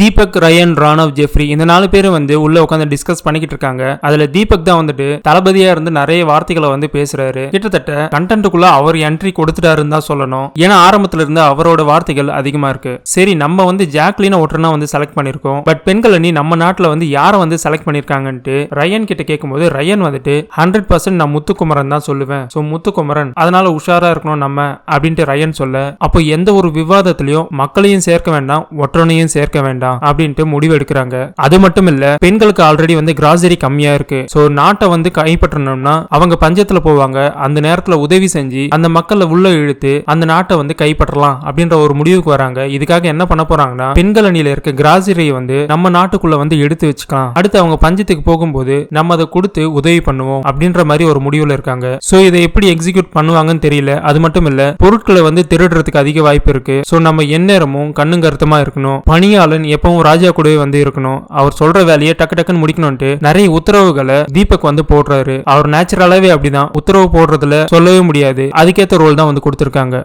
Deepak Ryan Raanav Jeffrey இந்த நாலு பேரும் வந்து உள்ள உட்காந்து டிஸ்கஸ் பண்ணிக்கிட்டு இருக்காங்க. அதுல தீபக் தான் வந்துட்டு தளபதியா இருந்து நிறைய வார்த்தைகளை வந்து பேசுறாரு. கிட்டத்தட்ட கண்டென்ட்டுக்குள்ள அவர் என்ட்ரி கொடுத்துட்டாருன்னு தான் சொல்லணும். ஏன்னா ஆரம்பத்துல இருந்து அவரோட வார்த்தைகள் அதிகமா இருக்கு. சரி நம்ம வந்து ஜாக்லின ஒற்றனா வந்து செலக்ட் பண்ணிருக்கோம். பட் பெண்கள் அணி நம்ம நாட்டுல வந்து யாரை வந்து செலக்ட் பண்ணிருக்காங்கன்ட்டு ரயன் கிட்ட கேட்கும்போது ரயன் வந்துட்டு ஹண்ட்ரட் பர்சன்ட் நான் முத்துக்குமரன் தான் சொல்லுவேன். ஸோ முத்துக்குமரன் அதனால உஷாரா இருக்கணும் நம்ம அப்படின்ட்டு ரயன் சொல்ல. அப்போ எந்த ஒரு விவாதத்திலையும் மக்களையும் சேர்க்க வேண்டாம் ஒற்றனையும் சேர்க்க வேண்டாம். அப்படின்ட்டு முடிவு எடுக்கிறாங்க அது மட்டும் இல்ல பெண்களுக்கு ஆல்ரெடி வந்து கிராசரி கம்மியா இருக்கு. ஸோ நாட்டை வந்து கைப்பற்றணும்னா அவங்க பஞ்சத்துல போவாங்க. அந்த நேரத்துல உதவி செஞ்சு அந்த மக்களை உள்ள இழுத்து அந்த நாட்டை வந்து கைப்பற்றலாம் அப்படின்ற ஒரு முடிவுக்கு வராங்க. இதுக்காக என்ன பண்ண போறாங்கன்னா பெண்கள் அணியில இருக்க கிராசரியை வந்து நம்ம நாட்டுக்குள்ள வந்து எடுத்து வச்சுக்கலாம். அடுத்து அவங்க பஞ்சத்துக்கு போகும்போது நம்ம அதை கொடுத்து உதவி பண்ணுவோம் அப்படின்ற மாதிரி ஒரு முடிவுல இருக்காங்க. சோ இதை எப்படி எக்ஸிக்யூட் பண்ணுவாங்கன்னு தெரியல. அது மட்டும் இல்ல பொருட்களை வந்து திருடுறதுக்கு அதிக வாய்ப்பு இருக்கு. சோ நம்ம எந்நேரமும் கண்ணும் கருத்தமா இருக்கணும். பணியாளன் எப்பவும் ராஜா கூடவே வந்து இருக்கணும். அவர் சொல்ற வேலையை டக்கு டக்குன்னு முடிக்கணும்ட்டு நிறைய உத்தரவுகளை தீபக் வந்து போடுறாரு. அவர் நேச்சுரலாவே அப்படிதான். உத்தரவு போடுறதுல சொல்லவே முடியாது. அதுக்கேற்ற ரோல் தான் வந்து கொடுத்துருக்காங்க.